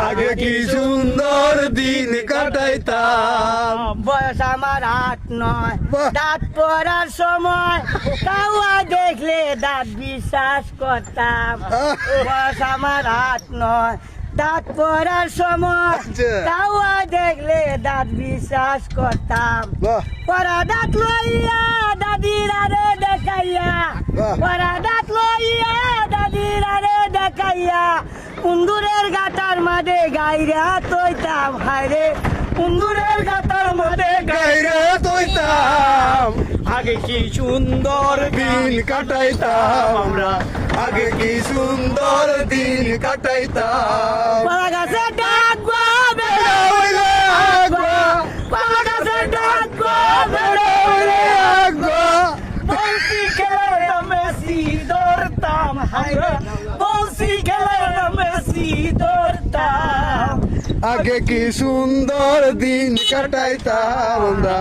আগে কি সুন্দর দিন কাটাইতাম? বয়স আমার আট নয়। দাঁত পড়ার সময় কাউয়া দেখলে দাঁত বিশ্বাস করতাম। বয়স আমার আট নয়। দাঁত পড়ার সময় আচ্ছা। কাউয়া দেখলে দাঁত বিশ্বাস করতাম। পরা দাঁত লইয়া দাদির আরে দেখাইয়া। পরা দাঁত লইয়া দাদির আরে দেখাইয়া। কুন্দুরের গাটার মাঝে গাইরা তৈতাম হায়রে কুন্দুরের গাটার মাঝে গাইরা তৈতাম আগে কি সুন্দর দিন কাটাইতাম আমরা আগে কি সুন্দর দিন কাটাইতাম। পালা গাছে ডাকবো বেড়া হইলে আগবা, পালা গাছে ডাকবো বেড়া হইলে আগবা। বলছি খেলার নামে সি ধরতাম হায়রে আগে কি সুন্দর দিন কাটাইতাম আমরা?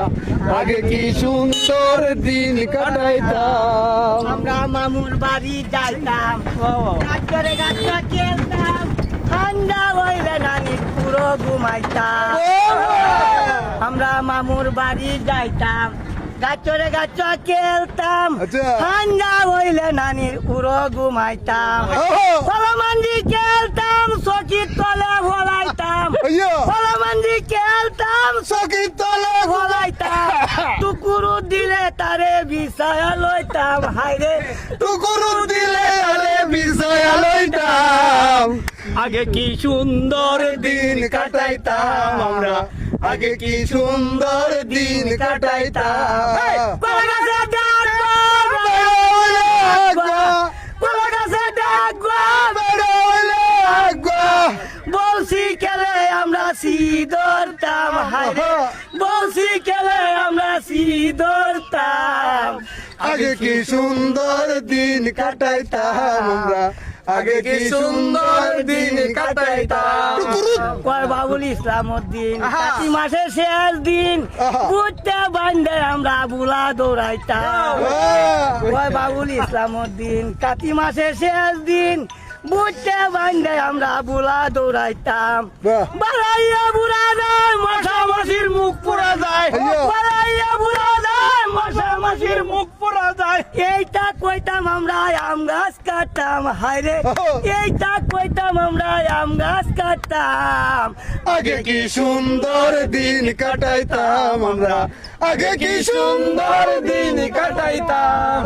আগে কি সুন্দর দিন কাটাইতাম? আমরা মামুর বাড়ি যাইতাম। গাছরে গাছরা খেলতাম। ঠান্ডা হইলে নানি পুরো ঘুমাইতাম। আমরা মামুর বাড়ি যাইতাম। গাছরে গাছ খেলতাম। আচ্ছা। ঠান্ডা হইলে নানির উড়ো ঘুমাইতাম। খেলতাম সচিত তলে বিষয় লইতাম হাইরে টুকুরু দিলে আরে বিষয় লইতাম। আগে কি সুন্দর দিন কাটাইতাম আমরা? আগে কি সুন্দর দিন কাটাইতাম? বলছি খেলে আমরা সিদরতাম আগে কি সুন্দর দিন কাটাইতাম আমরা? আগে কি সুন্দর দিন কাটাইতাম? কয় বাবুল ইসলাম উদ্দিন আহা। কাতি মাসের শেষ দিন। বুঝতে বান্ধে আমরা বুলা দৌড়াইতাম। কয় বাবুল ইসলাম উদ্দিন কাতি মাসের শেষ দিন বুঝতে বান্ধে আমরা বুলা দৌড়াইতাম। বাহ। বালাইয়া বুড়া যায় মশা মাসির মুখ পুরা যায়। বালাইয়া বুড়া যায় মশা মাসির মুখ পুরা যায়। এইটা কইতাম আমরা আম গাছ কাটতাম হায়রে। এইটা কইতাম আমরা আম গাছ কাটতাম। আগে কি সুন্দর দিন কাটাইতাম আমরা? আগে কি সুন্দর দিন কাটাইতাম?